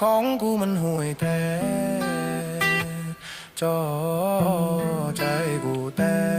ของกูมันห่วยแท้จอใจกูแต่